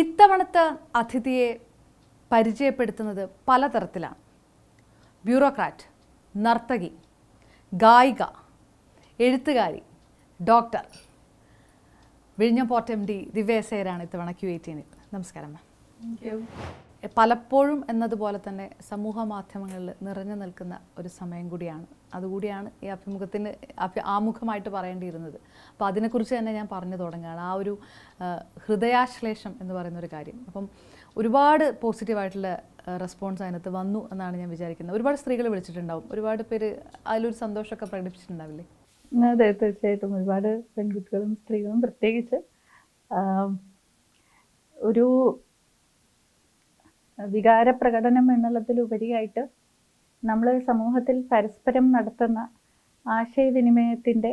ഇത്തവണത്തെ അതിഥിയെ പരിചയപ്പെടുത്തുന്നത് പലതരത്തിലാണ്. ബ്യൂറോക്രാറ്റ് നർത്തകി ഗായിക എഴുത്തുകാരി ഡോക്ടർ. വിഴിഞ്ഞം പോർട്ട് എം ഡി ദിവ്യസേരാണ് ഇത്തവണ ക്യു എയ്റ്റീനിൽ. നമസ്കാരം മാം. പലപ്പോഴും എന്നതുപോലെ തന്നെ സമൂഹ മാധ്യമങ്ങളിൽ നിറഞ്ഞു നിൽക്കുന്ന ഒരു സമയം കൂടിയാണ്. അതുകൂടിയാണ് ഈ അഭിമുഖത്തിന് അഭി ആമുഖമായിട്ട് പറയേണ്ടിയിരുന്നത്. അപ്പോൾ അതിനെക്കുറിച്ച് തന്നെ ഞാൻ പറഞ്ഞു തുടങ്ങുകയാണ്. ആ ഒരു ഹൃദയാശ്ലേഷം എന്ന് പറയുന്ന ഒരു കാര്യം. അപ്പം ഒരുപാട് പോസിറ്റീവായിട്ടുള്ള റെസ്പോൺസ് അതിനകത്ത് വന്നു എന്നാണ് ഞാൻ വിചാരിക്കുന്നത്. ഒരുപാട് സ്ത്രീകൾ വിളിച്ചിട്ടുണ്ടാവും. ഒരുപാട് പേര് അതിലൊരു സന്തോഷമൊക്കെ പ്രകടിപ്പിച്ചിട്ടുണ്ടാവില്ലേ? അതെ തീർച്ചയായിട്ടും. ഒരുപാട് പെൺകുട്ടികളും സ്ത്രീകളും പ്രത്യേകിച്ച് ഒരു വികാര പ്രകടനം എന്നുള്ളതിലുപരിയായിട്ട് നമ്മൾ സമൂഹത്തിൽ പരസ്പരം നടത്തുന്ന ആശയവിനിമയത്തിന്റെ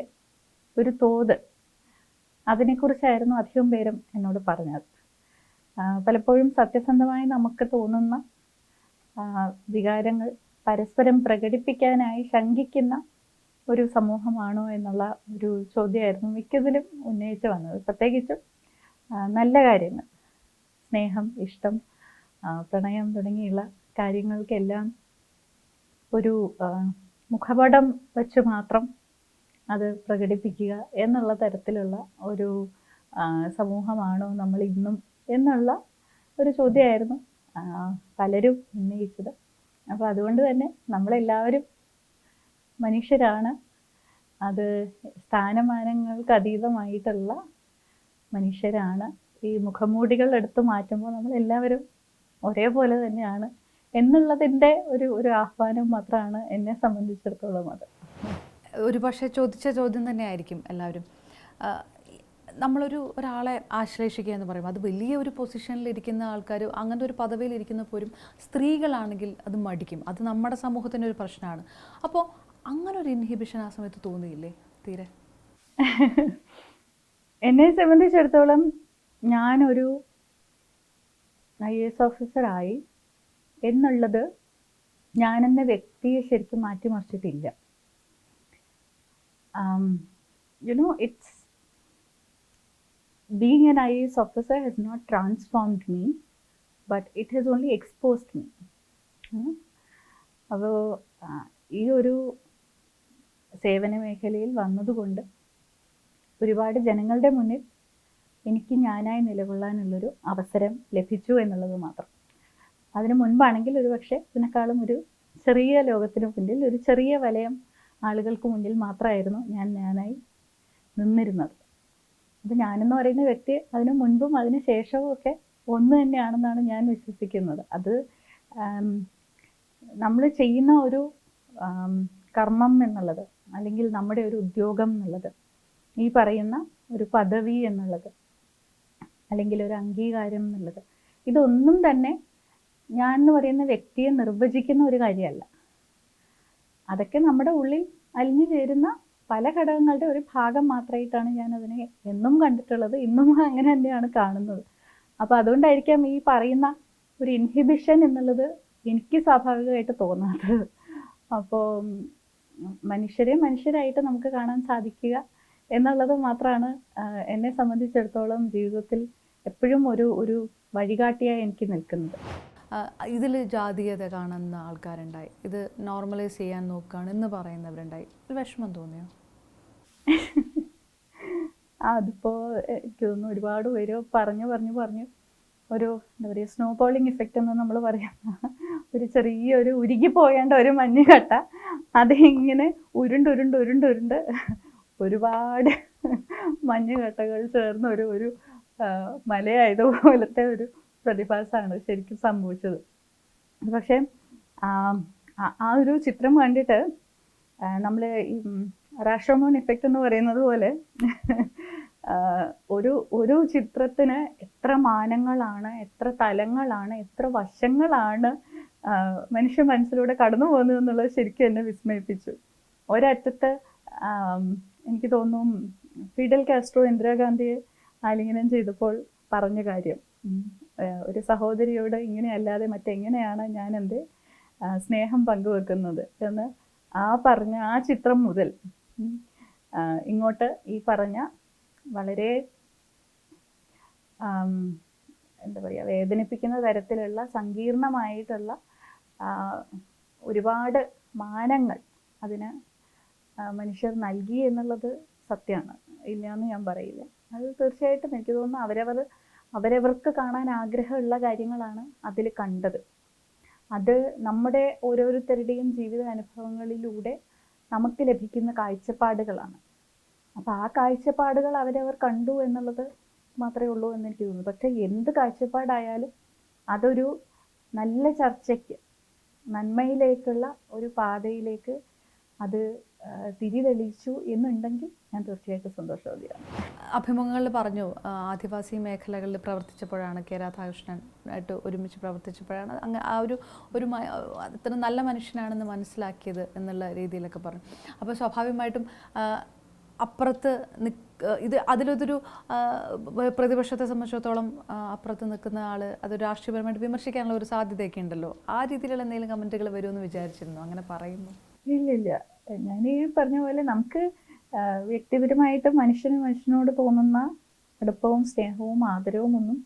ഒരു തോത് അതിനെക്കുറിച്ചായിരുന്നു അധികം പേരും എന്നോട് പറഞ്ഞത്. പലപ്പോഴും സത്യസന്ധമായി നമുക്ക് തോന്നുന്ന വികാരങ്ങൾ പരസ്പരം പ്രകടിപ്പിക്കാനായി ശങ്കിക്കുന്ന ഒരു സമൂഹമാണോ എന്നുള്ള ഒരു ചോദ്യമായിരുന്നു മിക്കതിലും ഉന്നയിച്ച് വന്നത്. പ്രത്യേകിച്ചും നല്ല കാര്യങ്ങൾ. സ്നേഹം ഇഷ്ടം പ്രണയം തുടങ്ങിയുള്ള കാര്യങ്ങൾക്കെല്ലാം ഒരു മുഖപടം വെച്ച് മാത്രം അത് പ്രകടിപ്പിക്കുക എന്നുള്ള തരത്തിലുള്ള ഒരു സമൂഹമാണോ നമ്മൾ ഇന്നും എന്നുള്ള ഒരു ചോദ്യമായിരുന്നു പലരും ഉന്നയിച്ചത്. അപ്പോൾ അതുകൊണ്ട് തന്നെ നമ്മളെല്ലാവരും മനുഷ്യരാണ്. അത് സ്ഥാനമാനങ്ങൾക്ക് അതീതമായിട്ടുള്ള മനുഷ്യരാണ്. ഈ മുഖംമൂടികൾ എടുത്തു മാറ്റുമ്പോൾ നമ്മൾ എല്ലാവരും ഒരേപോലെ തന്നെയാണ് എന്നുള്ളതിന്റെ ഒരു ഒരു ആഹ്വാനം മാത്രമാണ് എന്നെ സംബന്ധിച്ചിടത്തോളം അത്. ഒരു പക്ഷേ ചോദിച്ച ചോദ്യം തന്നെ ആയിരിക്കും എല്ലാവരും നമ്മളൊരു ഒരാളെ ആശ്ലേഷിക്കുക എന്ന് പറയുമ്പോൾ അത് വലിയ ഒരു പൊസിഷനിൽ ഇരിക്കുന്ന ആൾക്കാർ അങ്ങനത്തെ ഒരു പദവിയിൽ ഇരിക്കുന്ന പോലും സ്ത്രീകളാണെങ്കിൽ അത് മടിക്കും. അത് നമ്മുടെ സമൂഹത്തിന്റെ ഒരു പ്രശ്നമാണ്. അപ്പോൾ അങ്ങനെ ഒരു ഇൻഹിബിഷൻ ആ സമയത്ത് തോന്നിയില്ലേ തീരെ? എന്നെ സംബന്ധിച്ചിടത്തോളം ഞാനൊരു ഐ എസ് ഓഫീസറായി എന്നുള്ളത് ഞാനെന്ന വ്യക്തിയെ ശരിക്കും മാറ്റിമറിച്ചിട്ടില്ല you know it's being an I S officer has not transformed me but it has only exposed me അപ്പോൾ ഈ ഒരു സേവന മേഖലയിൽ വന്നതുകൊണ്ട് ഒരുപാട് ജനങ്ങളുടെ മുന്നിൽ എനിക്ക് ഞാനായി നിലകൊള്ളാനുള്ളൊരു അവസരം ലഭിച്ചു എന്നുള്ളത് മാത്രം. അതിനു മുൻപാണെങ്കിൽ ഒരു പക്ഷേ ഇതിനേക്കാളും ഒരു ചെറിയ ലോകത്തിന് മുന്നിൽ ഒരു ചെറിയ വലയം ആളുകൾക്ക് മുന്നിൽ മാത്രമായിരുന്നു ഞാൻ ഞാനായി നിന്നിരുന്നത്. അപ്പം ഞാനെന്ന് പറയുന്ന വ്യക്തി അതിനു മുൻപും അതിന് ശേഷവും ഒക്കെ ഒന്ന് തന്നെയാണെന്നാണ് ഞാൻ വിശ്വസിക്കുന്നത്. അത് നമ്മൾ ചെയ്യുന്ന ഒരു കർമ്മം എന്നുള്ളത് അല്ലെങ്കിൽ നമ്മുടെ ഒരു ഉദ്യോഗം എന്നുള്ളത് ഈ പറയുന്ന ഒരു പദവി എന്നുള്ളത് അല്ലെങ്കിൽ ഒരു അംഗീകാരം എന്നുള്ളത്. ഇതൊന്നും തന്നെ ഞാൻ എന്ന് പറയുന്ന വ്യക്തിയെ നിർവചിക്കുന്ന ഒരു കാര്യമല്ല. അതൊക്കെ നമ്മുടെ ഉള്ളിൽ അലിഞ്ഞു ചേരുന്ന പല ഘടകങ്ങളുടെ ഒരു ഭാഗം മാത്രമായിട്ടാണ് ഞാൻ അതിനെ എന്നും കണ്ടിട്ടുള്ളത് ഇന്നും അങ്ങനെ തന്നെയാണ് കാണുന്നത്. അപ്പോൾ അതുകൊണ്ടായിരിക്കാം ഈ പറയുന്ന ഒരു ഇൻഹിബിഷൻ എന്നുള്ളത് എനിക്ക് സ്വാഭാവികമായിട്ട് തോന്നാത്തത്. അപ്പോൾ മനുഷ്യരെ മനുഷ്യരായിട്ട് നമുക്ക് കാണാൻ സാധിക്കുക എന്നുള്ളത് മാത്രമാണ് എന്നെ സംബന്ധിച്ചിടത്തോളം ജീവിതത്തിൽ എപ്പോഴും ഒരു ഒരു വഴികാട്ടിയായി എനിക്ക് നിൽക്കുന്നത്. ഇതിൽ ജാതീയത കാണുന്ന ആൾക്കാരുണ്ടായി. ഇത് നോർമലൈസ് ചെയ്യാൻ നോക്കുകയാണ് എന്ന് പറയുന്നവരുണ്ടായി. വിഷമം തോന്നിയോ? അതിപ്പോൾ എനിക്ക് തോന്നുന്നു ഒരുപാട് പേര് പറഞ്ഞു പറഞ്ഞു പറഞ്ഞു. ഒരു എന്താ പറയുക സ്നോ ബോളിംഗ് ഇഫക്റ്റ് എന്ന് നമ്മൾ പറയാം. ഒരു ചെറിയൊരു ഉരുകി പോയേണ്ട ഒരു മഞ്ഞുകട്ട. അത് ഇങ്ങനെ ഉരുണ്ട് ഉരുണ്ട് ഉരുണ്ട് ഉരുണ്ട് ഒരുപാട് മഞ്ഞുകട്ടകൾ ചേർന്ന ഒരു ഒരു മലയായതുപോലത്തെ ഒരു പ്രതിഭാസമാണ് ശരിക്കും സംഭവിച്ചത്. പക്ഷേ ആ ഒരു ചിത്രം കണ്ടിട്ട് നമ്മൾ ഈ റാഷോമോൺ ഇഫക്റ്റ് എന്ന് പറയുന്നത് പോലെ ഒരു ഒരു ചിത്രത്തിന് എത്ര മാനങ്ങളാണ് എത്ര തലങ്ങളാണ് എത്ര വശങ്ങളാണ് മനുഷ്യ മനസ്സിലൂടെ കടന്നു പോകുന്നത് എന്നുള്ളത് ശരിക്കും എന്നെ വിസ്മയിപ്പിച്ചു. ഒരറ്റത്ത് എനിക്ക് തോന്നുന്നു ഫിഡൽ കാസ്ട്രോ ഇന്ദിരാഗാന്ധിയെ ആലിംഗനം ചെയ്തപ്പോൾ പറഞ്ഞ കാര്യം. ഒരു സഹോദരിയോട് ഇങ്ങനെയല്ലാതെ മറ്റെങ്ങനെയാണ് ഞാൻ എന്റെ സ്നേഹം പങ്കുവെക്കുന്നത് എന്ന് ആ പറഞ്ഞ ആ ചിത്രം മുതൽ ഇങ്ങോട്ട് ഈ പറഞ്ഞ വളരെ എന്താ പറയുക വേദനിപ്പിക്കുന്ന തരത്തിലുള്ള സങ്കീർണമായിട്ടുള്ള ഒരുപാട് മാനങ്ങൾ അതിന് മനുഷ്യർ നൽകി എന്നുള്ളത് സത്യമാണ് ഇല്ല എന്ന് ഞാൻ പറയില്ല. അത് തീർച്ചയായിട്ടും എനിക്ക് തോന്നുന്നു അവരവർ അവരവർക്ക് കാണാൻ ആഗ്രഹമുള്ള കാര്യങ്ങളാണ് അതിൽ കണ്ടത്. അത് നമ്മുടെ ഓരോരുത്തരുടെയും ജീവിത അനുഭവങ്ങളിലൂടെ നമുക്ക് ലഭിക്കുന്ന കാഴ്ചപ്പാടുകളാണ്. അപ്പോൾ ആ കാഴ്ചപ്പാടുകൾ അവരവർ കണ്ടു എന്നുള്ളത് മാത്രമേ ഉള്ളൂ എന്ന് എനിക്ക് തോന്നുന്നു. പക്ഷേ എന്ത് കാഴ്ചപ്പാടായാലും അതൊരു നല്ല ചർച്ചയ്ക്ക് നന്മയിലേക്കുള്ള ഒരു പാതയിലേക്ക് അത് ആ, തിരിതെളിച്ചു എന്നുണ്ടെങ്കിൽ ഞാൻ തീർച്ചയായിട്ടും സന്തോഷവതിയാണ്. അഭിമുഖങ്ങളിൽ പറഞ്ഞു ആദിവാസി മേഖലകളിൽ പ്രവർത്തിച്ചപ്പോഴാണ് കെ രാധാകൃഷ്ണൻ ആയിട്ട് ഒരുമിച്ച് പ്രവർത്തിച്ചപ്പോഴാണ് അങ്ങ് ആ ഒരു ഒരു അത്ര നല്ല മനുഷ്യനാണെന്ന് മനസ്സിലാക്കിയത് എന്നുള്ള രീതിയിലൊക്കെ പറഞ്ഞു. അപ്പോൾ സ്വാഭാവികമായിട്ടും അപ്പുറത്ത് നിക്ക് ഇത് അതിലൊരു പ്രതിപക്ഷത്തെ സംബന്ധിച്ചിടത്തോളം അപ്പുറത്ത് നിൽക്കുന്ന ആൾ അത് രാഷ്ട്രീയപരമായിട്ട് വിമർശിക്കാനുള്ള ഒരു സാധ്യതയൊക്കെ ഉണ്ടല്ലോ. ആ രീതിയിലുള്ള എന്തെങ്കിലും കമന്റുകൾ വരുമെന്ന് വിചാരിച്ചിരുന്നു? അങ്ങനെ പറയുന്നു. ഇല്ലില്ല. ഞാൻ ഈ പറഞ്ഞ പോലെ നമുക്ക് വ്യക്തിപരമായിട്ട് മനുഷ്യന് മനുഷ്യനോട് തോന്നുന്ന അടുപ്പവും സ്നേഹവും ആദരവും ഒന്നും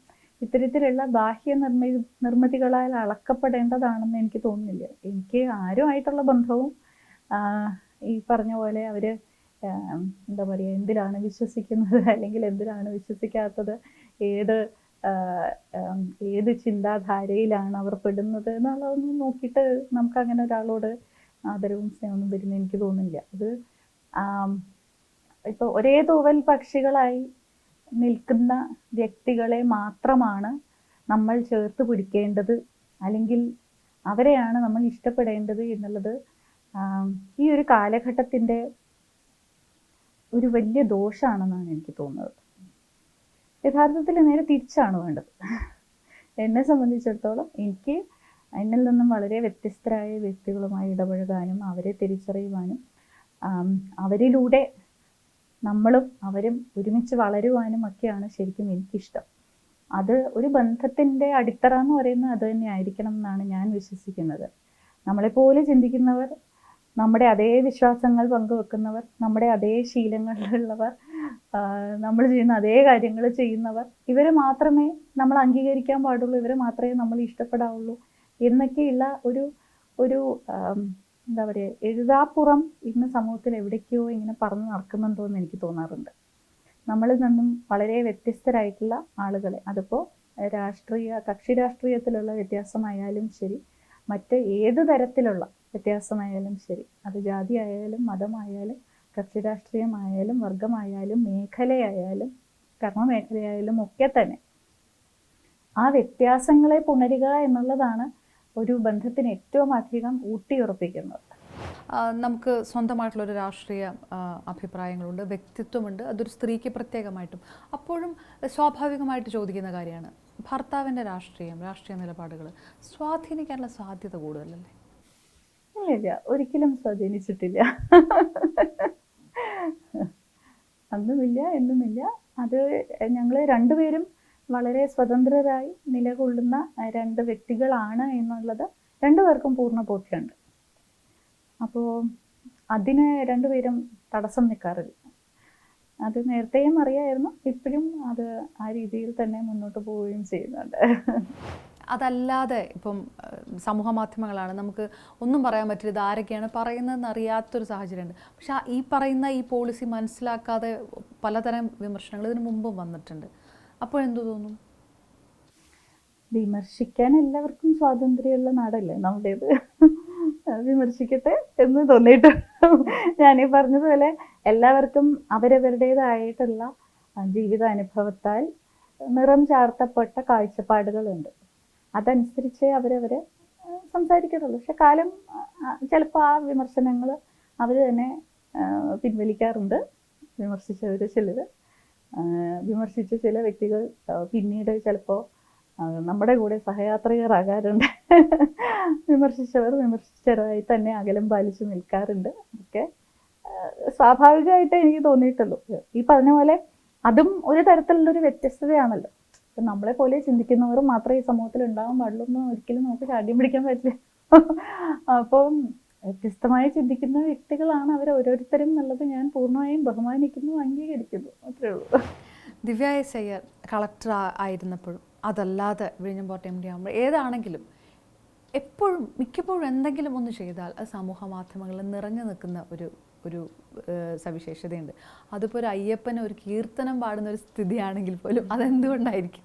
ഇത്തരത്തിലുള്ള ബാഹ്യ നിർമ്മി നിർമ്മിതികളാൽ അളക്കപ്പെടേണ്ടതാണെന്ന് എനിക്ക് തോന്നുന്നില്ല. എനിക്ക് ആരുമായിട്ടുള്ള ബന്ധവും ഈ പറഞ്ഞ പോലെ അവർ ആ, എന്താ പറയുക എന്തിലാണ് വിശ്വസിക്കുന്നത് അല്ലെങ്കിൽ എന്തിലാണ് വിശ്വസിക്കാത്തത് ഏത് ഏത് ചിന്താധാരയിലാണ് അവർ പെടുന്നത് എന്നുള്ളതൊന്നും നോക്കിയിട്ട് നമുക്ക് അങ്ങനെ ഒരാളോട് ആദരവും സ്നേഹമൊന്നും വരുന്ന എനിക്ക് തോന്നുന്നില്ല. അത് ഇപ്പൊ ഒരേ തൂവൽ പക്ഷികളായി നിൽക്കുന്ന വ്യക്തികളെ മാത്രമാണ് നമ്മൾ ചേർത്ത് പിടിക്കേണ്ടത്. അല്ലെങ്കിൽ അവരെയാണ് നമ്മൾ ഇഷ്ടപ്പെടേണ്ടത് എന്നുള്ളത് ഈ ഒരു കാലഘട്ടത്തിന്റെ ഒരു വലിയ ദോഷമാണെന്നാണ് എനിക്ക് തോന്നുന്നത്. യഥാർത്ഥത്തിൽ നേരെ തിരിച്ചാണ് വേണ്ടത്. എന്നെ സംബന്ധിച്ചിടത്തോളം എനിക്ക് എന്നിൽ നിന്നും വളരെ വ്യത്യസ്തരായ വ്യക്തികളുമായി ഇടപഴകാനും അവരെ തിരിച്ചറിയുവാനും അവരിലൂടെ നമ്മളും അവരും ഒരുമിച്ച് വളരുവാനും ഒക്കെയാണ് ശരിക്കും എനിക്കിഷ്ടം. അത് ഒരു ബന്ധത്തിന്റെ അടിത്തറ എന്ന് പറയുന്നത് അത് തന്നെ ആയിരിക്കണം എന്നാണ് ഞാൻ വിശ്വസിക്കുന്നത്. നമ്മളെപ്പോലെ ചിന്തിക്കുന്നവർ നമ്മുടെ അതേ വിശ്വാസങ്ങൾ പങ്കുവെക്കുന്നവർ നമ്മുടെ അതേ ശീലങ്ങളിലുള്ളവർ നമ്മൾ ചെയ്യുന്ന അതേ കാര്യങ്ങൾ ചെയ്യുന്നവർ ഇവരെ മാത്രമേ നമ്മൾ അംഗീകരിക്കാൻ പാടുള്ളൂ ഇവരെ മാത്രമേ നമ്മൾ ഇഷ്ടപ്പെടാവുള്ളൂ. എന്നൊക്കെയുള്ള ഒരു ഒരു എന്താ പറയുക എഴുതാപ്പുറം ഇന്ന് സമൂഹത്തിൽ എവിടേക്കോ ഇങ്ങനെ പറഞ്ഞു നടക്കുന്നുണ്ടോ എന്ന് എനിക്ക് തോന്നാറുണ്ട്. നമ്മളിൽ നിന്നും വളരെ വ്യത്യസ്തരായിട്ടുള്ള ആളുകളെ അതിപ്പോൾ രാഷ്ട്രീയ കക്ഷി രാഷ്ട്രീയത്തിലുള്ള വ്യത്യാസമായാലും ശരി മറ്റ് ഏത് തരത്തിലുള്ള വ്യത്യാസമായാലും ശരി അത് ജാതി ആയാലും മതമായാലും കക്ഷി രാഷ്ട്രീയമായാലും വർഗമായാലും മേഖലയായാലും കർമ്മമേഖലയായാലും ഒക്കെ തന്നെ ആ വ്യത്യാസങ്ങളെ പുണരുക എന്നുള്ളതാണ് ഒരു ബന്ധത്തിന് ഏറ്റവും അധികം ഊട്ടിയുറപ്പിക്കുന്നത്. നമുക്ക് സ്വന്തമായിട്ടുള്ളൊരു രാഷ്ട്രീയ അഭിപ്രായങ്ങളുണ്ട് വ്യക്തിത്വമുണ്ട് അതൊരു സ്ത്രീക്ക് പ്രത്യേകമായിട്ടും. അപ്പോഴും സ്വാഭാവികമായിട്ട് ചോദിക്കുന്ന കാര്യമാണ് ഭർത്താവിന്റെ രാഷ്ട്രീയം രാഷ്ട്രീയ നിലപാടുകൾ സ്വാധീനിക്കാനുള്ള സാധ്യത കൂടുതലല്ലേ? ഇല്ല ഇല്ല ഒരിക്കലും സ്വാധീനിച്ചിട്ടില്ല. അന്നുമില്ല എന്നുമില്ല. അത് ഞങ്ങൾ രണ്ടുപേരും വളരെ സ്വതന്ത്രരായി നിലകൊള്ളുന്ന രണ്ട് വ്യക്തികളാണ് എന്നുള്ളത് രണ്ടുപേർക്കും പൂർണ ബോധ്യമുണ്ട്. അപ്പോൾ അതിന് രണ്ടുപേരും തടസ്സം നിൽക്കാറില്ല അത് നേരത്തെയും അറിയായിരുന്നു ഇപ്പോഴും അത് ആ രീതിയിൽ തന്നെ മുന്നോട്ട് പോവുകയും ചെയ്യുന്നുണ്ട്. അതല്ലാതെ ഇപ്പം സമൂഹ മാധ്യമങ്ങളാണ് നമുക്ക് ഒന്നും പറയാൻ പറ്റില്ല ഇത് ആരൊക്കെയാണ് പറയുന്നതെന്ന് അറിയാത്തൊരു സാഹചര്യമുണ്ട്. പക്ഷേ ഈ പറയുന്ന ഈ പോളിസി മനസ്സിലാക്കാതെ പലതരം വിമർശനങ്ങൾ ഇതിനു മുമ്പും വന്നിട്ടുണ്ട്. അപ്പോഴെന്തു തോന്നും? വിമർശിക്കാൻ എല്ലാവർക്കും സ്വാതന്ത്ര്യമുള്ള നാടല്ലേ നമ്മുടേത്? വിമർശിക്കട്ടെ എന്ന് തോന്നിയിട്ട്. ഞാനീ പറഞ്ഞതുപോലെ എല്ലാവർക്കും അവരവരുടേതായിട്ടുള്ള ജീവിതാനുഭവത്താൽ നിറം ചാർത്തപ്പെട്ട കാഴ്ചപ്പാടുകളുണ്ട്. അതനുസരിച്ച് അവരവര് സംസാരിക്കാറുള്ളൂ. പക്ഷെ കാലം ചിലപ്പോൾ ആ വിമർശനങ്ങൾ അവർ തന്നെ പിൻവലിക്കാറുണ്ട്. വിമർശിച്ചവർ ചിലർ വിമർശിച്ച ചില വ്യക്തികൾ പിന്നീട് ചിലപ്പോൾ നമ്മുടെ കൂടെ സഹയാത്രികരാകാറുണ്ട്. വിമർശിച്ചവർ വിമർശിച്ചവരായി തന്നെ അകലം പാലിച്ച് നിൽക്കാറുണ്ട്. ഒക്കെ സ്വാഭാവികമായിട്ട് എനിക്ക് തോന്നിയിട്ടുള്ളൂ. ഈ പറഞ്ഞ പോലെ അതും ഒരു തരത്തിലുള്ളൊരു വ്യത്യസ്തതയാണല്ലോ. ഇപ്പം നമ്മളെ പോലെ ചിന്തിക്കുന്നവർ മാത്രമേ ഈ സമൂഹത്തിൽ ഉണ്ടാവാൻ പാടുള്ളൂ എന്ന് ഒരിക്കലും നമുക്ക് ചാടിയും പിടിക്കാൻ പറ്റില്ല. അപ്പം വ്യത്യസ്തമായി ചിന്തിക്കുന്ന വ്യക്തികളാണ് അവർ ഓരോരുത്തരും എന്നുള്ളത് ഞാൻ പൂർണമായും ബഹുമാനിക്കുന്നു അംഗീകരിക്കുന്നു. അത്രേ ഉള്ളൂ. ദിവ്യ എസ് അയ്യർ കളക്ടർ ആയിരുന്നപ്പോഴും അതല്ലാതെ വിഴിഞ്ഞമ്പോട്ട് എം ഡി ആകുമ്പോൾ ഏതാണെങ്കിലും എപ്പോഴും മിക്കപ്പോഴും എന്തെങ്കിലും ഒന്ന് ചെയ്താൽ അത് സമൂഹ മാധ്യമങ്ങളിൽ നിറഞ്ഞു നിൽക്കുന്ന ഒരു ഒരു സവിശേഷതയുണ്ട്. അതിപ്പോൾ ഒരു അയ്യപ്പന് ഒരു കീർത്തനം പാടുന്ന ഒരു സ്ഥിതിയാണെങ്കിൽ പോലും അതെന്തുകൊണ്ടായിരിക്കും?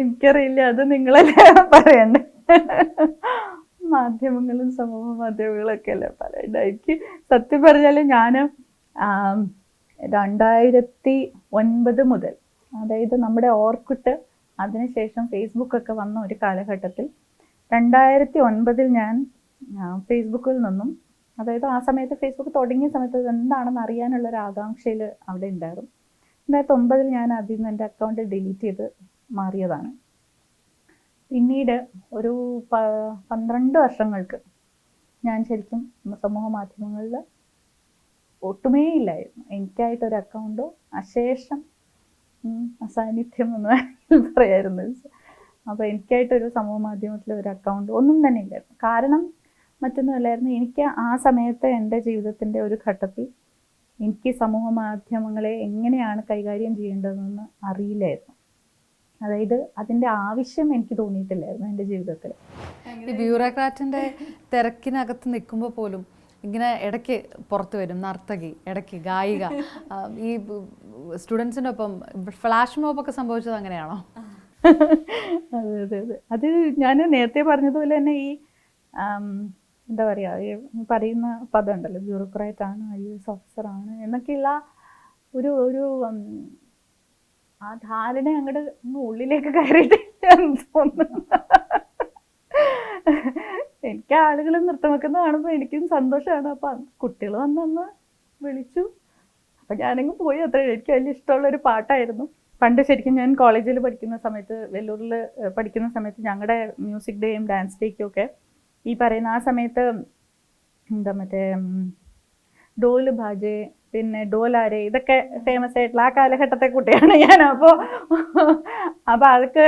എനിക്കറിയില്ല അത് നിങ്ങളല്ലേ പറയണ്ടേ? മാധ്യമങ്ങളും സമൂഹ മാധ്യമങ്ങളും ഒക്കെ അല്ലേ? പറയണ്ട എനിക്ക് സത്യം പറഞ്ഞാൽ ഞാൻ രണ്ടായിരത്തി ഒൻപത് മുതൽ അതായത് നമ്മുടെ ഓർക്കുട്ട് അതിനുശേഷം ഫേസ്ബുക്കൊക്കെ വന്ന ഒരു കാലഘട്ടത്തിൽ രണ്ടായിരത്തി ഒൻപതിൽ ഞാൻ ഫേസ്ബുക്കിൽ നിന്നും അതായത് ആ സമയത്ത് ഫേസ്ബുക്ക് തുടങ്ങിയ സമയത്ത് എന്താണെന്ന് അറിയാനുള്ള ഒരു ആകാംക്ഷയിൽ അവിടെ ഉണ്ടായിരുന്നു. രണ്ടായിരത്തി ഒമ്പതിൽ ഞാൻ അതിൽ നിന്ന് എന്റെ അക്കൗണ്ട് ഡിലീറ്റ് ചെയ്ത് മാറിയതാണ്. പിന്നീട് ഒരു പന്ത്രണ്ട് വർഷങ്ങൾക്ക് ഞാൻ ശരിക്കും സമൂഹ മാധ്യമങ്ങളിൽ ഒട്ടുമേ ഇല്ലായിരുന്നു. എനിക്കായിട്ടൊരു അക്കൗണ്ടോ അശേഷം അസാന്നിധ്യം എന്ന് പറയായിരുന്നു. അപ്പോൾ എനിക്കായിട്ടൊരു സമൂഹ മാധ്യമത്തിൽ ഒരു അക്കൗണ്ട് ഒന്നും തന്നെ ഇല്ലായിരുന്നു. കാരണം മറ്റൊന്നുമല്ലായിരുന്നു. എനിക്ക് ആ സമയത്ത് എന്റെ ജീവിതത്തിന്റെ ഒരു ഘട്ടത്തിൽ എനിക്ക് സമൂഹ മാധ്യമങ്ങളെ എങ്ങനെയാണ് കൈകാര്യം ചെയ്യേണ്ടതെന്ന് അറിയില്ലായിരുന്നു. അതായത് അതിന്റെ ആവശ്യം എനിക്ക് തോന്നിയിട്ടില്ലായിരുന്നു എന്റെ ജീവിതത്തിൽ. ഈ ബ്യൂറോക്രാറ്റിന്റെ തിരക്കിനകത്ത് നിൽക്കുമ്പോൾ പോലും ഇങ്ങനെ ഇടയ്ക്ക് പുറത്തു വരും നർത്തകി ഇടയ്ക്ക് ഗായിക. ഈ സ്റ്റുഡൻസിന്റെ ഒപ്പം ഫ്ലാഷ് മോബ് ഒക്കെ സംഭവിച്ചത് അങ്ങനെയാണോ? അതെ അതെ അതെ. അത് ഞാൻ നേരത്തെ പറഞ്ഞതുപോലെ തന്നെ ഈ എന്താ പറയുക ഈ പറയുന്ന പദം ഉണ്ടല്ലോ ബ്യൂറോക്രാറ്റ് ആണ് ഐ എസ് ഓഫീസർ ആണ് എന്നൊക്കെയുള്ള ഒരു ഒരു ആ ധാരണ അങ്ങോട്ട് ഉള്ളിലേക്ക് കയറിയിട്ട് എനിക്ക് ആളുകൾ നൃത്തം വെക്കുന്ന കാണുമ്പോൾ എനിക്കും സന്തോഷമാണ് അപ്പം കുട്ടികൾ വന്നന്ന് വിളിച്ചു. അപ്പം ഞാനങ്ങ് പോയി അത്ര എനിക്ക് വലിയ ഇഷ്ടമുള്ള ഒരു പാട്ടായിരുന്നു. പണ്ട് ശരിക്കും ഞാൻ കോളേജിൽ പഠിക്കുന്ന സമയത്ത് വെല്ലൂരിൽ പഠിക്കുന്ന സമയത്ത് ഞങ്ങളുടെ മ്യൂസിക് ഡേയും ഡാൻസ് ഡേക്കും ഒക്കെ ഈ പറയുന്ന ആ സമയത്ത് എന്താ മറ്റേ ഡോൽ ബാജെ പിന്നെ ഡോലാരെ ഇതൊക്കെ ഫേമസ് ആയിട്ടുള്ള ആ കാലഘട്ടത്തെ കുട്ടിയാണ് ഞാൻ. അപ്പോൾ അപ്പോൾ അതൊക്കെ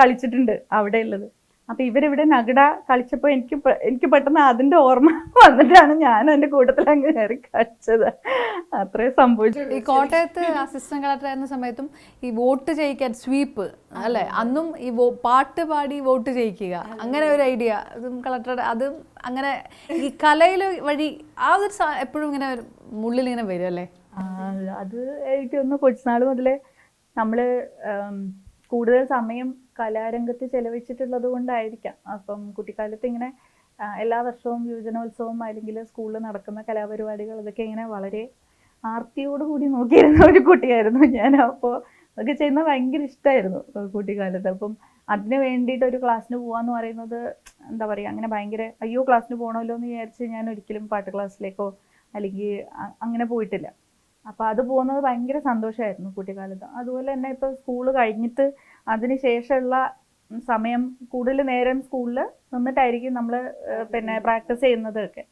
കളിച്ചിട്ടുണ്ട് അവിടെ ഉള്ളത്. അപ്പോൾ ഇവരിവിടെ നഗട കളിച്ചപ്പോൾ എനിക്ക് എനിക്ക് പെട്ടെന്ന് അതിന്റെ ഓർമ്മ വന്നിട്ടാണ് ഞാൻ എന്റെ കൂട്ടത്തിൽ അങ്ങ് കയറി കളിച്ചത്. അത്രേ സംഭവിച്ചു. ഈ കോട്ടയത്ത് അസിസ്റ്റന്റ് കളക്ടർ ആയിരുന്ന സമയത്തും ഈ വോട്ട് ചെയ്യിക്കാൻ സ്വീപ്പ് അല്ലെ? അന്നും ഈ പാട്ട് പാടി വോട്ട് ചെയ്യിക്കുക. അങ്ങനെ ഒരു ഐഡിയ അതും കളക്ടറുടെ അതും അങ്ങനെ ഈ കലയിൽ വഴി ആ ഒരു എപ്പോഴും ഇങ്ങനെ മുള്ളിൽ ഇങ്ങനെ വരും അല്ലേ? അത് എനിക്ക് ഒന്ന് കൊച്ചുനാൾ മുതലേ നമ്മൾ കൂടുതൽ സമയം കലാരംഗത്ത് ചെലവഴിച്ചിട്ടുള്ളത് കൊണ്ടായിരിക്കാം. അപ്പം കുട്ടിക്കാലത്ത് ഇങ്ങനെ എല്ലാ വർഷവും യുവജനോത്സവം അല്ലെങ്കിൽ സ്കൂളിൽ നടക്കുന്ന കലാപരിപാടികൾ ഇതൊക്കെ ഇങ്ങനെ വളരെ ആർത്തിയോടുകൂടി നോക്കിയിരുന്ന ഒരു കുട്ടിയായിരുന്നു ഞാൻ. അപ്പോൾ അതൊക്കെ ചെയ്യുന്നത് ഭയങ്കര ഇഷ്ടമായിരുന്നു കുട്ടിക്കാലത്ത്. അപ്പം അതിന് വേണ്ടിയിട്ട് ഒരു ക്ലാസ്സിന് പോകാന്ന് പറയുന്നത് എന്താ പറയുക അങ്ങനെ ഭയങ്കര അയ്യോ ക്ലാസ്സിന് പോകണമല്ലോ എന്ന് വിചാരിച്ച് ഞാൻ ഒരിക്കലും പാട്ട് ക്ലാസ്സിലേക്കോ അല്ലെങ്കിൽ അങ്ങനെ പോയിട്ടില്ല. അപ്പോൾ അത് പോകുന്നത് ഭയങ്കര സന്തോഷമായിരുന്നു കുട്ടിക്കാലത്ത്. അതുപോലെ തന്നെ ഇപ്പോൾ സ്കൂൾ കഴിഞ്ഞിട്ട് അതിന് ശേഷമുള്ള സമയം കൂടുതൽ നേരം സ്കൂളിൽ നിന്നിട്ടായിരിക്കും നമ്മൾ പിന്നെ പ്രാക്ടീസ് ചെയ്യുന്നതൊക്കെ.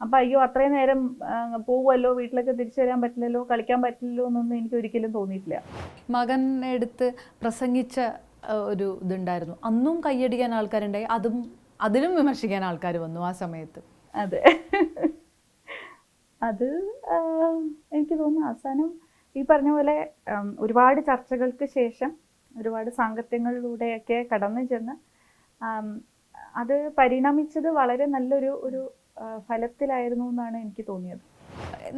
അപ്പോൾ അയ്യോ അത്രയും നേരം പോകുമല്ലോ പോവുമല്ലോ വീട്ടിലൊക്കെ തിരിച്ചു വരാൻ പറ്റില്ലല്ലോ കളിക്കാൻ പറ്റില്ലല്ലോ എന്നൊന്നും എനിക്ക് ഒരിക്കലും തോന്നിയിട്ടില്ല. മകൻ എടുത്ത് പ്രസംഗിച്ച ഒരു ഇതുണ്ടായിരുന്നു. അന്നും കൈയടിക്കാൻ ആൾക്കാരുണ്ടായി അതും അതിലും വിമർശിക്കാൻ ആൾക്കാർ വന്നു ആ സമയത്ത്. അതെ. അത് എനിക്ക് തോന്നുന്നു അവസാനം ഈ പറഞ്ഞ പോലെ ഒരുപാട് ചർച്ചകൾക്ക് ശേഷം ഒരുപാട് സാങ്കത്യങ്ങളിലൂടെയൊക്കെ കടന്നു ചെന്ന് അത് പരിണമിച്ചത് വളരെ നല്ലൊരു ഒരു ഫലത്തിലായിരുന്നു എന്നാണ് എനിക്ക് തോന്നിയത്.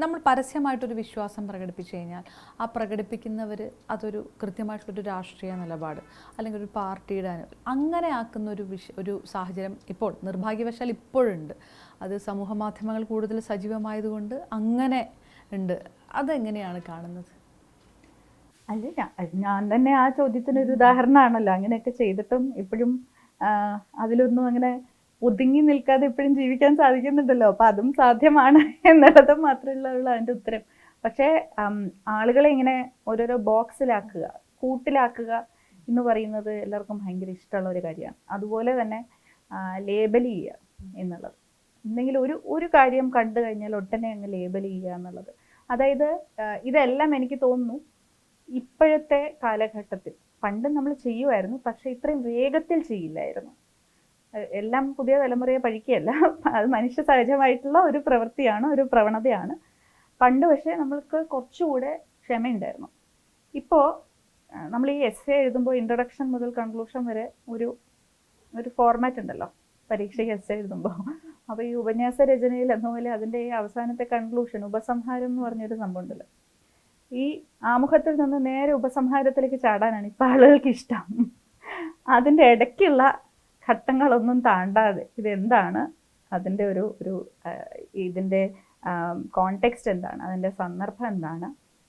നമ്മൾ പരസ്യമായിട്ടൊരു വിശ്വാസം പ്രകടിപ്പിച്ചു കഴിഞ്ഞാൽ ആ പ്രകടിപ്പിക്കുന്നവർ അതൊരു കൃത്യമായിട്ടുള്ളൊരു രാഷ്ട്രീയ നിലപാട് അല്ലെങ്കിൽ ഒരു പാർട്ടിയുടെ അങ്ങനെ ആക്കുന്ന ഒരു വിഷ ഒരു സാഹചര്യം ഇപ്പോൾ നിർഭാഗ്യവശാൽ ഇപ്പോഴുണ്ട്. അത് സമൂഹ മാധ്യമങ്ങൾ കൂടുതൽ സജീവമായതുകൊണ്ട് അങ്ങനെ ഉണ്ട്. അതെങ്ങനെയാണ് കാണുന്നത്? അല്ല ഞാൻ തന്നെ ആ ചോദ്യത്തിന് ഒരു ഉദാഹരണമാണല്ലോ. അങ്ങനെയൊക്കെ ചെയ്തിട്ടും ഇപ്പോഴും അതിലൊന്നും അങ്ങനെ ഒതുങ്ങി നിൽക്കാതെ ഇപ്പോഴും ജീവിക്കാൻ സാധിക്കുന്നുണ്ടല്ലോ. അപ്പൊ അതും സാധ്യമാണ് എന്നുള്ളത് മാത്രമുള്ള അതിന്റെ ഉത്തരം. പക്ഷേ ആളുകളെ ഇങ്ങനെ ഓരോരോ ബോക്സിലാക്കുക കൂട്ടിലാക്കുക എന്ന് പറയുന്നത് എല്ലാവർക്കും ഭയങ്കര ഇഷ്ടമുള്ള ഒരു കാര്യമാണ്. അതുപോലെ തന്നെ ലേബൽ ചെയ്യുക എന്നുള്ളത്. എന്തെങ്കിലും ഒരു ഒരു കാര്യം കണ്ടു കഴിഞ്ഞാൽ ഒട്ടനെ അങ്ങ് ലേബൽ ചെയ്യുക എന്നുള്ളത്. അതായത് ഇതെല്ലാം എനിക്ക് തോന്നുന്നു ഇപ്പോഴത്തെ കാലഘട്ടത്തിൽ. പണ്ട് നമ്മൾ ചെയ്യുമായിരുന്നു പക്ഷേ ഇത്രയും വേഗത്തിൽ ചെയ്യില്ലായിരുന്നു. എല്ലാം പുതിയ തലമുറയെ പഴിക്കുകയല്ല. അത് മനുഷ്യ സഹജമായിട്ടുള്ള ഒരു പ്രവൃത്തിയാണ് ഒരു പ്രവണതയാണ്. പണ്ട് പക്ഷേ നമ്മൾക്ക് കുറച്ചുകൂടെ ക്ഷമയുണ്ടായിരുന്നു. ഇപ്പോൾ നമ്മൾ ഈ എസ് എ എഴുതുമ്പോൾ ഇൻട്രൊഡക്ഷൻ മുതൽ കൺക്ലൂഷൻ വരെ ഒരു ഒരു ഫോർമാറ്റ് ഉണ്ടല്ലോ. പരീക്ഷയ്ക്ക് എസ് എഴുതുമ്പോൾ. അപ്പോൾ ഈ ഉപന്യാസ രചനയിൽ എന്ന അതിന്റെ ഈ അവസാനത്തെ കൺക്ലൂഷൻ ഉപസംഹാരം എന്ന് പറഞ്ഞൊരു സംഭവം ഉണ്ടല്ലോ ഈ ആമുഖത്തിൽ നിന്ന് നേരെ ഉപസംഹാരത്തിലേക്ക് ചാടാനാണ് ഇപ്പം ആളുകൾക്ക് ഇഷ്ടം. അതിന്റെ ഇടയ്ക്കുള്ള ഘട്ടങ്ങളൊന്നും താണ്ടാതെ ഇതെന്താണ്? അതിന്റെ ഒരു ഒരു ഇതിന്റെ കോണ്ടെക്സ്റ്റ് എന്താണ്? അതിന്റെ സന്ദർഭം എന്താണ്?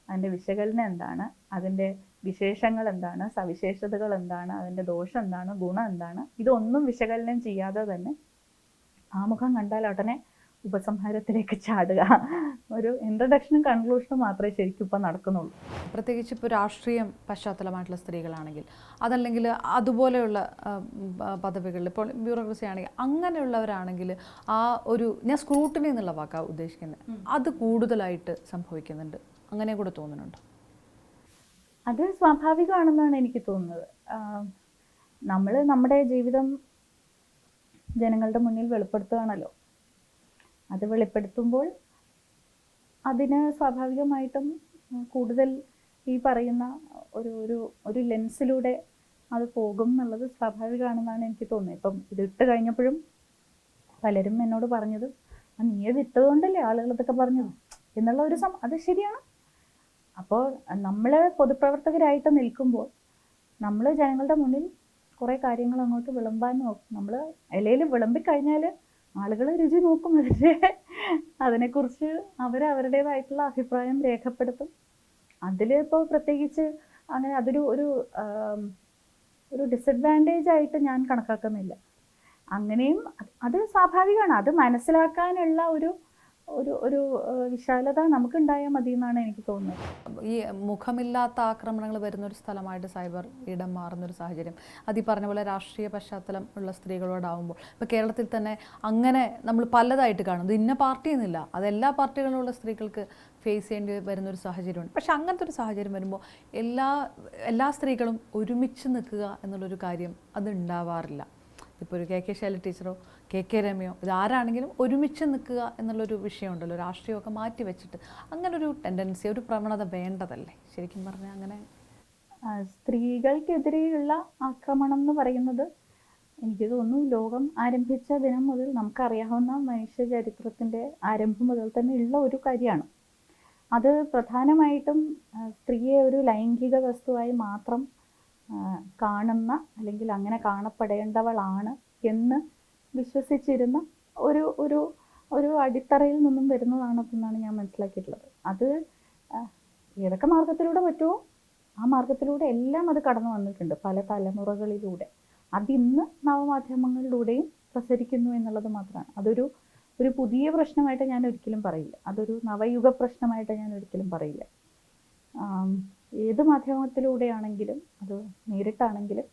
അതിന്റെ വിശകലനം എന്താണ്? അതിന്റെ വിശേഷങ്ങൾ എന്താണ്? സവിശേഷതകൾ എന്താണ്? അതിന്റെ ദോഷം എന്താണ്? ഗുണം എന്താണ്? ഇതൊന്നും വിശകലനം ചെയ്യാതെ തന്നെ ആമുഖം കണ്ടാൽ ഉടനെ ഉപസംഹാരത്തിലേക്ക് ചാടുക. ഒരു ഇൻട്രഡക്ഷനും കൺക്ലൂഷനും മാത്രമേ ശരിക്കും ഇപ്പം നടക്കുന്നുള്ളൂ. പ്രത്യേകിച്ച് ഇപ്പോൾ രാഷ്ട്രീയം പശ്ചാത്തലമായിട്ടുള്ള സ്ത്രീകളാണെങ്കിൽ അതല്ലെങ്കിൽ അതുപോലെയുള്ള ആ, പദവികളിൽ ഇപ്പോൾ ബ്യൂറോക്രസി ആണെങ്കിൽ അങ്ങനെയുള്ളവരാണെങ്കിൽ ആ ഒരു ഞാൻ സ്ക്രൂട്ടിനി എന്നുള്ള വാക്കാണ് ഉദ്ദേശിക്കുന്നത്. അത് കൂടുതലായിട്ട് സംഭവിക്കുന്നുണ്ട്. അങ്ങനെ കൂടെ തോന്നുന്നുണ്ട്? അത് സ്വാഭാവികമാണെന്നാണ് എനിക്ക് തോന്നുന്നത്. നമ്മൾ നമ്മുടെ ജീവിതം ജനങ്ങളുടെ മുന്നിൽ വെളിപ്പെടുത്തുകയാണല്ലോ. അത് വെളിപ്പെടുത്തുമ്പോൾ അതിന് സ്വാഭാവികമായിട്ടും കൂടുതൽ ഈ പറയുന്ന ഒരു ഒരു ഒരു ലെൻസിലൂടെ അത് പോകും എന്നുള്ളത് സ്വാഭാവികമാണെന്നാണ് എനിക്ക് തോന്നുന്നത്. ഇപ്പം ഇത് ഇട്ട് കഴിഞ്ഞപ്പോഴും പലരും എന്നോട് പറഞ്ഞത് "ആ, നീ അത് ഇട്ടതുകൊണ്ടല്ലേ ആളുകൾ ഇതൊക്കെ പറഞ്ഞത്? എന്നുള്ള ഒരു സം അത് ശരിയാണ്. അപ്പോൾ നമ്മൾ പൊതുപ്രവർത്തകരായിട്ട് നിൽക്കുമ്പോൾ നമ്മൾ ജനങ്ങളുടെ മുന്നിൽ കുറേ കാര്യങ്ങൾ അങ്ങോട്ട് വിളമ്പാൻ നോക്കും. നമ്മൾ ഇലയിൽ വിളമ്പിക്കഴിഞ്ഞാൽ ആളുകൾ രുചി നോക്കും അതിന്റെ. അതിനെക്കുറിച്ച് അവർ അവരുടേതായിട്ടുള്ള അഭിപ്രായം രേഖപ്പെടുത്തും. അതിലിപ്പോൾ പ്രത്യേകിച്ച് അങ്ങനെ അതൊരു ഒരു ഒരു ഡിസഡ്വാന്റേജ് ആയിട്ട് ഞാൻ കണക്കാക്കുന്നില്ല. അങ്ങനെയും അത് അത് സ്വാഭാവികമാണ്. അത് മനസ്സിലാക്കാനുള്ള ഒരു ഒരു ഒരു വിശാലത നമുക്കുണ്ടായാൽ മതി എന്നാണ് എനിക്ക് തോന്നുന്നത്. ഈ മുഖമില്ലാത്ത ആക്രമണങ്ങൾ വരുന്ന ഒരു സ്ഥലമായിട്ട് സൈബർ ഇടം മാറുന്ന ഒരു സാഹചര്യം. അത് ഈ പറഞ്ഞ പോലെ രാഷ്ട്രീയ പശ്ചാത്തലം ഉള്ള സ്ത്രീകളോടാവുമ്പോൾ ഇപ്പോൾ കേരളത്തിൽ തന്നെ അങ്ങനെ നമ്മൾ പലതായിട്ട് കാണും ഇത് ഇന്ന പാർട്ടി എന്നില്ല. അത് എല്ലാ പാർട്ടികളിലുള്ള സ്ത്രീകൾക്ക് ഫേസ് ചെയ്യേണ്ടി വരുന്ന ഒരു സാഹചര്യമുണ്ട്. പക്ഷെ അങ്ങനത്തെ ഒരു സാഹചര്യം വരുമ്പോൾ എല്ലാ എല്ലാ സ്ത്രീകളും ഒരുമിച്ച് നിൽക്കുക എന്നുള്ളൊരു കാര്യം അത് ഉണ്ടാവാറില്ല. ഇപ്പോൾ ഒരു കെ കെ ശൈല ടീച്ചറോ കെ കെ രമയോ ഇതാരാണെങ്കിലും ഒരുമിച്ച് നിൽക്കുക എന്നുള്ളൊരു വിഷയമുണ്ടല്ലോ രാഷ്ട്രീയമൊക്കെ മാറ്റി വെച്ചിട്ട്. അങ്ങനൊരു ടെൻഡൻസി ഒരു പ്രവണത വേണ്ടതല്ലേ? ശരിക്കും പറഞ്ഞാൽ അങ്ങനെ. സ്ത്രീകൾക്കെതിരെയുള്ള ആക്രമണം എന്ന് പറയുന്നത് എനിക്ക് തോന്നുന്നു ലോകം ആരംഭിച്ച ദിനം മുതൽ നമുക്കറിയാവുന്ന മനുഷ്യ ചരിത്രത്തിന്റെ ആരംഭം മുതൽ തന്നെ ഉള്ള ഒരു കാര്യമാണ്. അത് പ്രധാനമായിട്ടും സ്ത്രീയെ ഒരു ലൈംഗിക വസ്തുവായി മാത്രം കാണുന്ന അല്ലെങ്കിൽ അങ്ങനെ കാണപ്പെടേണ്ടവളാണ് എന്ന് വിശ്വസിച്ചിരുന്ന ഒരു ഒരു ഒരു അടിത്തറയിൽ നിന്നും വരുന്നതാണ് എന്നാണ് ഞാൻ മനസ്സിലാക്കിയിട്ടുള്ളത്. അത് ഏതൊക്കെ മാർഗത്തിലൂടെ പറ്റുമോ? ആ മാർഗത്തിലൂടെ എല്ലാം അത് കടന്നു വന്നിട്ടുണ്ട് പല തലമുറകളിലൂടെ. അതിന്ന് നവമാധ്യമങ്ങളിലൂടെയും പ്രസരിക്കുന്നു എന്നുള്ളത് മാത്രമാണ്. അതൊരു ഒരു പുതിയ പ്രശ്നമായിട്ട് ഞാൻ ഒരിക്കലും പറയില്ല. അതൊരു നവയുഗ പ്രശ്നമായിട്ട് ഞാൻ ഒരിക്കലും പറയില്ല. ഏത് മാധ്യമത്തിലൂടെയാണെങ്കിലും അത് നേരിട്ടാണെങ്കിലും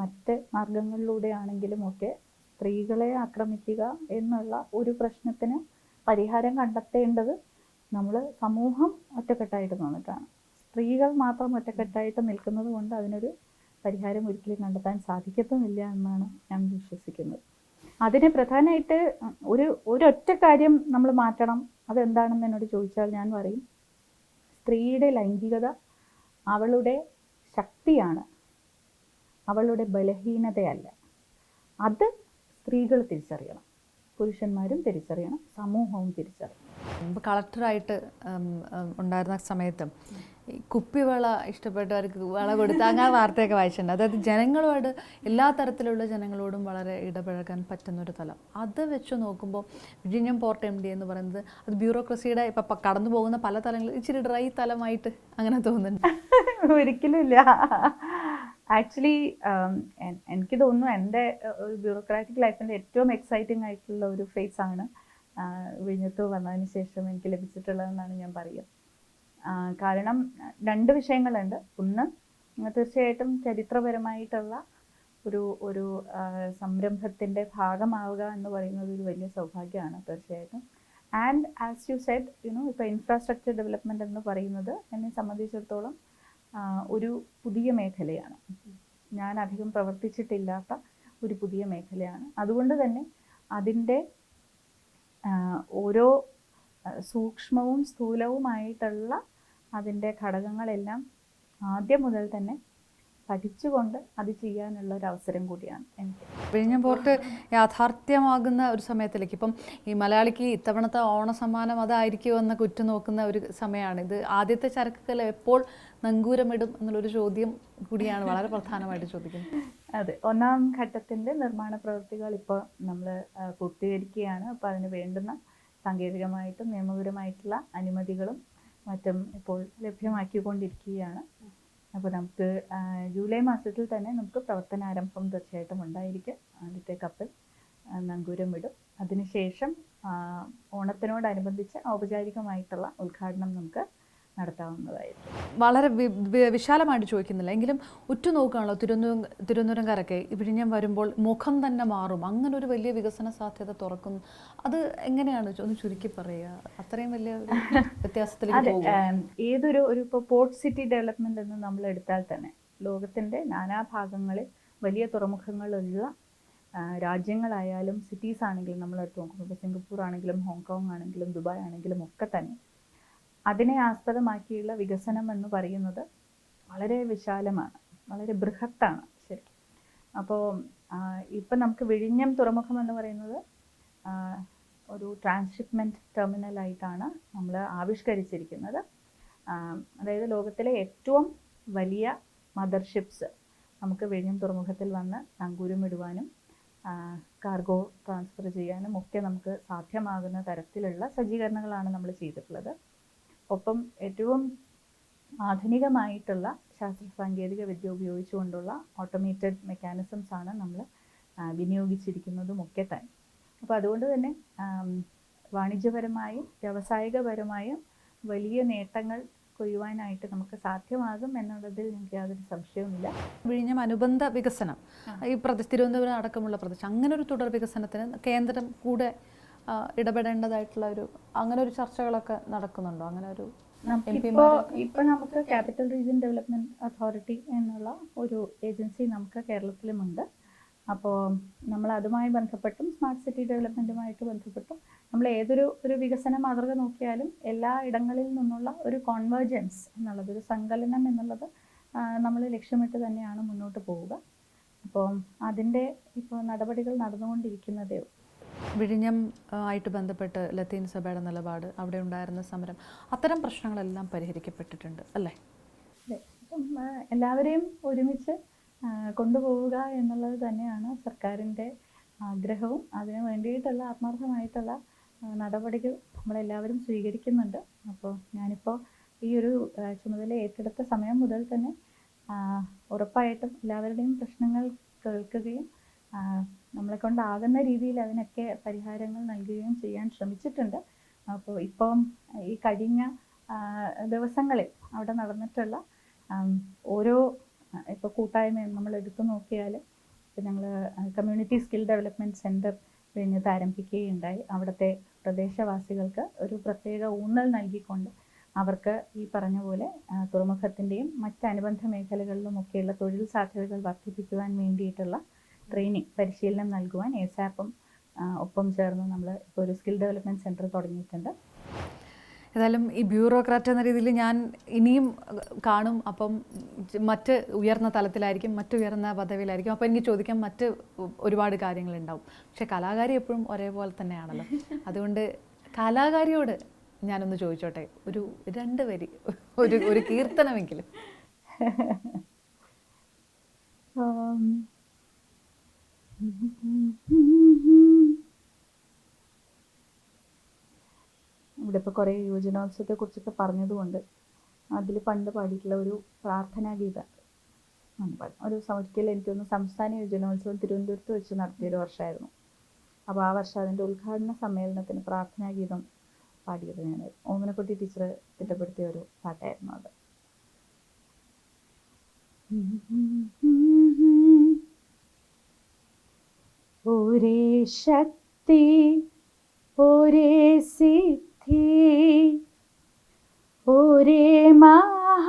മറ്റ് മാർഗങ്ങളിലൂടെയാണെങ്കിലും ഒക്കെ സ്ത്രീകളെ ആക്രമിക്കുക എന്നുള്ള ഒരു പ്രശ്നത്തിന് പരിഹാരം കണ്ടെത്തേണ്ടത് നമ്മൾ സമൂഹം ഒറ്റക്കെട്ടായിട്ട് നിന്നിട്ടാണ്. സ്ത്രീകൾ മാത്രം ഒറ്റക്കെട്ടായിട്ട് നിൽക്കുന്നത് കൊണ്ട് അതിനൊരു പരിഹാരം ഒരിക്കലും കണ്ടെത്താൻ സാധിക്കത്തുമില്ല എന്നാണ് ഞാൻ വിശ്വസിക്കുന്നത്. അതിന് പ്രധാനമായിട്ട് ഒരു ഒരൊറ്റ കാര്യം നമ്മൾ മാറ്റണം. അതെന്താണെന്ന് എന്നോട് ചോദിച്ചാൽ ഞാൻ പറയും സ്ത്രീയുടെ ലൈംഗികത അവളുടെ ശക്തിയാണ്. അവളുടെ ബലഹീനതയല്ല. അത് സ്ത്രീകൾ തിരിച്ചറിയണം. പുരുഷന്മാരും തിരിച്ചറിയണം. സമൂഹവും തിരിച്ചറിയണം. കളക്ടറായിട്ട് ഉണ്ടായിരുന്ന സമയത്തും കുപ്പിവള ഇഷ്ടപ്പെട്ടവർക്ക് വള കൊടുത്ത് അങ്ങനെ വാർത്തയൊക്കെ വായിച്ചിട്ടുണ്ട്. അതായത് ജനങ്ങളോട് എല്ലാ തരത്തിലുള്ള ജനങ്ങളോടും വളരെ ഇടപഴകാൻ പറ്റുന്ന ഒരു തലം. അത് വെച്ച് നോക്കുമ്പോൾ വിഴിഞ്ഞം പോർട്ട് എം ഡി എന്ന് പറയുന്നത് അത് ബ്യൂറോക്രസിയുടെ ഇപ്പം കടന്നു പോകുന്ന പല തലങ്ങളും ഇച്ചിരി ഡ്രൈ തലമായിട്ട് അങ്ങനെ തോന്നുന്നുണ്ട്. ഒരിക്കലും ഇല്ല. ആക്ച്വലി എനിക്ക് തോന്നുന്നു എന്റെ ഒരു ബ്യൂറോക്രാറ്റിക് ലൈഫിന്റെ ഏറ്റവും എക്സൈറ്റിംഗ് ആയിട്ടുള്ള ഒരു ഫേസ് ആണ് വിഴിഞ്ഞത്ത് വന്നതിന് ശേഷം എനിക്ക് ലഭിച്ചിട്ടുള്ളതെന്നാണ് ഞാൻ പറയുക. കാരണം രണ്ട് വിഷയങ്ങളുണ്ട്. ഒന്ന് തീർച്ചയായിട്ടും ചരിത്രപരമായിട്ടുള്ള ഒരു ഒരു സംരംഭത്തിന്റെ ഭാഗമാവുക എന്ന് പറയുന്നത് ഒരു വലിയ സൗഭാഗ്യമാണ് തീർച്ചയായിട്ടും. And as you said you know ഇപ്പോൾ ഇൻഫ്രാസ്ട്രക്ചർ ഡെവലപ്മെന്റ് എന്ന് പറയുന്നത് എന്നെ സംബന്ധിച്ചിടത്തോളം ഒരു പുതിയ മേഖലയാണ്. ഞാൻ അധികം പ്രവർത്തിച്ചിട്ടില്ലാത്ത ഒരു പുതിയ മേഖലയാണ്. അതുകൊണ്ട് തന്നെ അതിന്റെ ഓരോ സൂക്ഷ്മവും സ്ഥൂലവുമായിട്ടുള്ള അതിന്റെ ഘടകങ്ങളെല്ലാം ആദ്യം മുതൽ തന്നെ പഠിച്ചുകൊണ്ട് അത് ചെയ്യാനുള്ള ഒരു അവസരം കൂടിയാണ് എനിക്ക്. വിഴിഞ്ഞം പോർട്ട് യാഥാർത്ഥ്യമാകുന്ന ഒരു സമയത്തിലേക്ക്. ഇപ്പം ഈ മലയാളിക്ക് ഇത്തവണത്തെ ഓണസമ്മാനം അതായിരിക്കുമോ എന്നൊക്കെ ഉറ്റുനോക്കുന്ന ഒരു സമയമാണ്. ഇത് ആദ്യത്തെ ചരക്കുകൾ എപ്പോൾ നങ്കൂരമിടും എന്നുള്ളൊരു ചോദ്യം കൂടിയാണ് വളരെ പ്രധാനമായിട്ട് ചോദിക്കുന്നത്. അതെ ഒന്നാം ഘട്ടത്തിന്റെ നിർമ്മാണ പ്രവൃത്തികൾ ഇപ്പോൾ നമ്മൾ പൂർത്തീകരിക്കുകയാണ്. അപ്പോൾ അതിന് വേണ്ടുന്ന സാങ്കേതികമായിട്ടും നിയമപരമായിട്ടുള്ള അനുമതികളും മറ്റും ഇപ്പോൾ ലഭ്യമാക്കിക്കൊണ്ടിരിക്കുകയാണ്. അപ്പോൾ നമുക്ക് ജൂലൈ മാസത്തിൽ തന്നെ നമുക്ക് പ്രവർത്തനാരംഭം തീർച്ചയായിട്ടും ഉണ്ടായിരിക്കും. ആദ്യത്തെ കപ്പൽ നങ്കൂരം വിടും. അതിനുശേഷം ഓണത്തിനോടനുബന്ധിച്ച് ഔപചാരികമായിട്ടുള്ള ഉദ്ഘാടനം നമുക്ക് നടത്താവുന്നതായിരിക്കും. വളരെ വിശാലമായിട്ട് ചോദിക്കുന്നില്ല. എങ്കിലും ഉറ്റുനോക്കുകയാണല്ലോ തിരുവനന്തപുരം തിരുവനന്തപുരംകാരൊക്കെ. വിഴിഞ്ഞം വരുമ്പോൾ മുഖം തന്നെ മാറും. അങ്ങനെ ഒരു വലിയ വികസന സാധ്യത തുറക്കും. അത് എങ്ങനെയാണ്? ഒന്ന് ചുരുക്കി പറയുക അത്രയും വലിയ വ്യത്യാസത്തിൽ വ്യത്യാസത്തിലേക്ക് ഏതൊരു ഒരു ഇപ്പോൾ പോർട്ട് സിറ്റി ഡെവലപ്മെന്റ് എന്ന് നമ്മൾ എടുത്താൽ തന്നെ ലോകത്തിന്റെ നാനാഭാഗങ്ങളിൽ വലിയ തുറമുഖങ്ങളുള്ള രാജ്യങ്ങളായാലും സിറ്റീസ് ആണെങ്കിലും നമ്മൾ എടുത്ത് നോക്കുമ്പോൾ ഇപ്പോൾ സിംഗപ്പൂർ ആണെങ്കിലും ഹോങ്കോങ് ആണെങ്കിലും ദുബായ് ആണെങ്കിലും ഒക്കെ തന്നെ അതിനെ ആസ്പദമാക്കിയുള്ള വികസനം എന്ന് പറയുന്നത് വളരെ വിശാലമാണ് വളരെ ബൃഹത്താണ്. ശരി. അപ്പോൾ ഇപ്പം നമുക്ക് വിഴിഞ്ഞം തുറമുഖം എന്ന് പറയുന്നത് ഒരു ട്രാൻസ്ഷിപ്മെന്റ് ടെർമിനലായിട്ടാണ് നമ്മൾ ആവിഷ്കരിച്ചിരിക്കുന്നത്. അതായത് ലോകത്തിലെ ഏറ്റവും വലിയ മദർഷിപ്സ് നമുക്ക് വിഴിഞ്ഞം തുറമുഖത്തിൽ വന്ന് നങ്കൂരമിടുവാനും കാർഗോ ട്രാൻസ്ഫർ ചെയ്യാനും ഒക്കെ നമുക്ക് സാധ്യമാകുന്ന തരത്തിലുള്ള സജ്ജീകരണങ്ങളാണ് നമ്മൾ ചെയ്തിട്ടുള്ളത്. ഒപ്പം ഏറ്റവും ആധുനികമായിട്ടുള്ള ശാസ്ത്ര സാങ്കേതിക വിദ്യ ഉപയോഗിച്ചുകൊണ്ടുള്ള ഓട്ടോമേറ്റഡ് മെക്കാനിസംസ് ആണ് നമ്മൾ വിനിയോഗിച്ചിരിക്കുന്നതും ഒക്കെ തന്നെ. അപ്പോൾ അതുകൊണ്ട് തന്നെ വാണിജ്യപരമായും വ്യാവസായികപരമായും വലിയ നേട്ടങ്ങൾ കൊയ്യുവാനായിട്ട് നമുക്ക് സാധ്യമാകും എന്നുള്ളതിൽ എനിക്ക് യാതൊരു സംശയവുമില്ല. വിഴിഞ്ഞം അനുബന്ധ വികസനം. ഈ പ്രതി തിരുവനന്തപുരം അടക്കമുള്ള പ്രദേശം അങ്ങനെ ഒരു തുടർ വികസനത്തിന് കേന്ദ്രം കൂടെ ഇടപെടേണ്ടതായിട്ടുള്ള ഒരു അങ്ങനെ ഒരു ചർച്ചകളൊക്കെ നടക്കുന്നുണ്ടോ? അങ്ങനെ ഒരു നമുക്കിപ്പോ ഇപ്പൊ നമുക്ക് ക്യാപിറ്റൽ റീജിയൻ ഡെവലപ്മെന്റ് അതോറിറ്റി എന്നുള്ള ഒരു ഏജൻസി നമുക്ക് കേരളത്തിലുമുണ്ട്. അപ്പോൾ നമ്മൾ അതുമായി ബന്ധപ്പെട്ടും സ്മാർട്ട് സിറ്റി ഡെവലപ്മെന്റുമായിട്ട് ബന്ധപ്പെട്ടും നമ്മൾ ഏതൊരു ഒരു വികസന മാതൃക നോക്കിയാലും എല്ലാ ഇടങ്ങളിൽ നിന്നുള്ള ഒരു കോൺവേർജൻസ് എന്നുള്ളത് ഒരു സങ്കലനം എന്നുള്ളത് നമ്മൾ ലക്ഷ്യമിട്ട് തന്നെയാണ് മുന്നോട്ട് പോവുക. അപ്പോൾ അതിന്റെ ഇപ്പോൾ നടപടികൾ നടന്നുകൊണ്ടിരിക്കുന്നതേ ഉള്ളൂ. വിഴിഞ്ഞം ആയിട്ട് ബന്ധപ്പെട്ട് ലത്തീൻ സഭയുടെ നിലപാട് അവിടെ ഉണ്ടായിരുന്ന സമരം അത്തരം പ്രശ്നങ്ങളെല്ലാം പരിഹരിക്കപ്പെട്ടിട്ടുണ്ട് അല്ലേ? എല്ലാവരെയും ഒരുമിച്ച് കൊണ്ടുപോവുക എന്നുള്ളത് തന്നെയാണ് സർക്കാരിന്റെ ആഗ്രഹവും. അതിനു വേണ്ടിയിട്ടുള്ള ആത്മാർത്ഥമായിട്ടുള്ള നടപടികൾ നമ്മളെല്ലാവരും സ്വീകരിക്കുന്നുണ്ട്. അപ്പോൾ ഞാനിപ്പോൾ ഈ ഒരു ചുമതല ഏറ്റെടുത്ത സമയം മുതൽ തന്നെ ഉറപ്പായിട്ടും എല്ലാവരുടെയും പ്രശ്നങ്ങൾ കേൾക്കുകയും നമ്മളെ കൊണ്ടാകുന്ന രീതിയിൽ അതിനൊക്കെ പരിഹാരങ്ങൾ നൽകുകയും ചെയ്യാൻ ശ്രമിച്ചിട്ടുണ്ട്. അപ്പോൾ ഇപ്പം ഈ കഴിഞ്ഞ ദിവസങ്ങളിൽ അവിടെ നടന്നിട്ടുള്ള ഓരോ ഇപ്പോൾ കൂട്ടായ്മ നമ്മൾ എടുത്തു നോക്കിയാൽ ഇപ്പോൾ ഞങ്ങൾ കമ്മ്യൂണിറ്റി സ്കിൽ ഡെവലപ്മെന്റ് സെന്റർ കഴിഞ്ഞത് ആരംഭിക്കുകയുണ്ടായി അവിടുത്തെ പ്രദേശവാസികൾക്ക് ഒരു പ്രത്യേക ഊന്നൽ നൽകിക്കൊണ്ട് അവർക്ക് ഈ പറഞ്ഞ പോലെ തുറമുഖത്തിന്റെയും മറ്റ് അനുബന്ധ മേഖലകളിലുമൊക്കെയുള്ള തൊഴിൽ സാധ്യതകൾ വർദ്ധിപ്പിക്കുവാൻ വേണ്ടിയിട്ടുള്ള ട്രെയിനിങ് പരിശീലനം നൽകുവാൻ എസാപ്പും ഒപ്പം ചേർന്ന് നമ്മൾ ഇപ്പോൾ ഒരു സ്കിൽ ഡെവലപ്മെന്റ് സെന്റർ തുടങ്ങിയിട്ടുണ്ട്. ഏതായാലും ഈ ബ്യൂറോക്രാറ്റ് എന്ന രീതിയിൽ ഞാൻ ഇനിയും കാണും. അപ്പം മറ്റ് ഉയർന്ന തലത്തിലായിരിക്കും മറ്റ് ഉയർന്ന പദവിയിലായിരിക്കും. അപ്പോൾ എനിക്ക് ചോദിക്കാൻ മറ്റ് ഒരുപാട് കാര്യങ്ങളുണ്ടാവും. പക്ഷേ കലാകാരി എപ്പോഴും ഒരേപോലെ തന്നെയാണല്ലോ. അതുകൊണ്ട് കലാകാരിയോട് ഞാനൊന്ന് ചോദിച്ചോട്ടെ. ഒരു രണ്ട് വരി ഒരു ഒരു കീർത്തനമെങ്കിലും. ഇവിടെ ഇപ്പോൾ കുറേ യുവജനോത്സവത്തെ കുറിച്ചൊക്കെ പറഞ്ഞതുകൊണ്ട് അതിൽ പണ്ട് പാടിയിട്ടുള്ള ഒരു പ്രാർത്ഥനാ ഗീതം ഒരു ഒരിക്കൽ എനിക്കൊന്ന് സംസ്ഥാന യുവജനോത്സവം തിരുവനന്തപുരത്ത് വെച്ച് നടത്തിയൊരു വർഷമായിരുന്നു. അപ്പോൾ ആ വർഷം അതിന്റെ ഉദ്ഘാടന സമ്മേളനത്തിന് പ്രാർത്ഥനാ ഗീതം പാടിയത് ഞാൻ. ഓമനക്കുട്ടി ടീച്ചർ തിട്ടപ്പെടുത്തിയ ഒരു പാട്ടായിരുന്നു അത്. ഒരേ ശക്തി ഒരേ സിദ്ധി ഒരേ മഹാപ്രകാശമേ.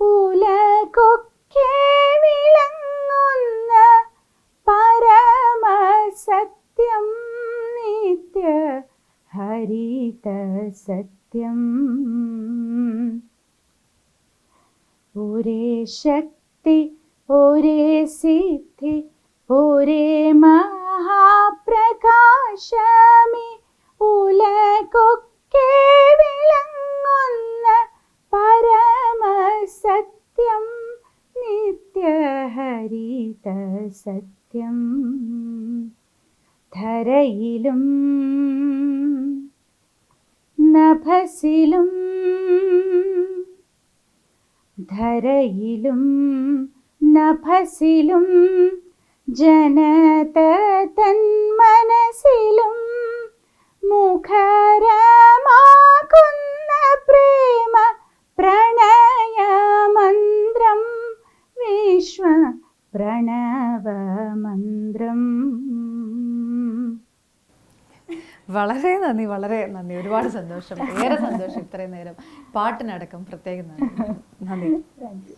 ഉലകൊക്കെ വിളങ്ങുന്ന പരമസത്യം നിത്യ ഹരിത സത്യം. ഒരേ ശക്തി ഒരേ സിദ്ധി ഒരേ മഹാപ്രകാശമി. ഉലകൊക്കെ വിളങ്ങുന്ന പരമസത്യം നിത്യഹരിത സത്യം ധരയിലും നഭസിലും ധരയിലും നഭസിലും ജനത തൻ മനസ്സിലും മുഖരമാകുന്ന പ്രേമ പ്രണയമന്ത്രം വിശ്വ പ്രണവമന്ത്രം. വളരെ നന്ദി വളരെ നന്ദി. ഒരുപാട് സന്തോഷം. ഏറെ സന്തോഷം ഇത്രയും നേരം. പാട്ടിനടക്കം പ്രത്യേകം നന്ദി. നന്ദി.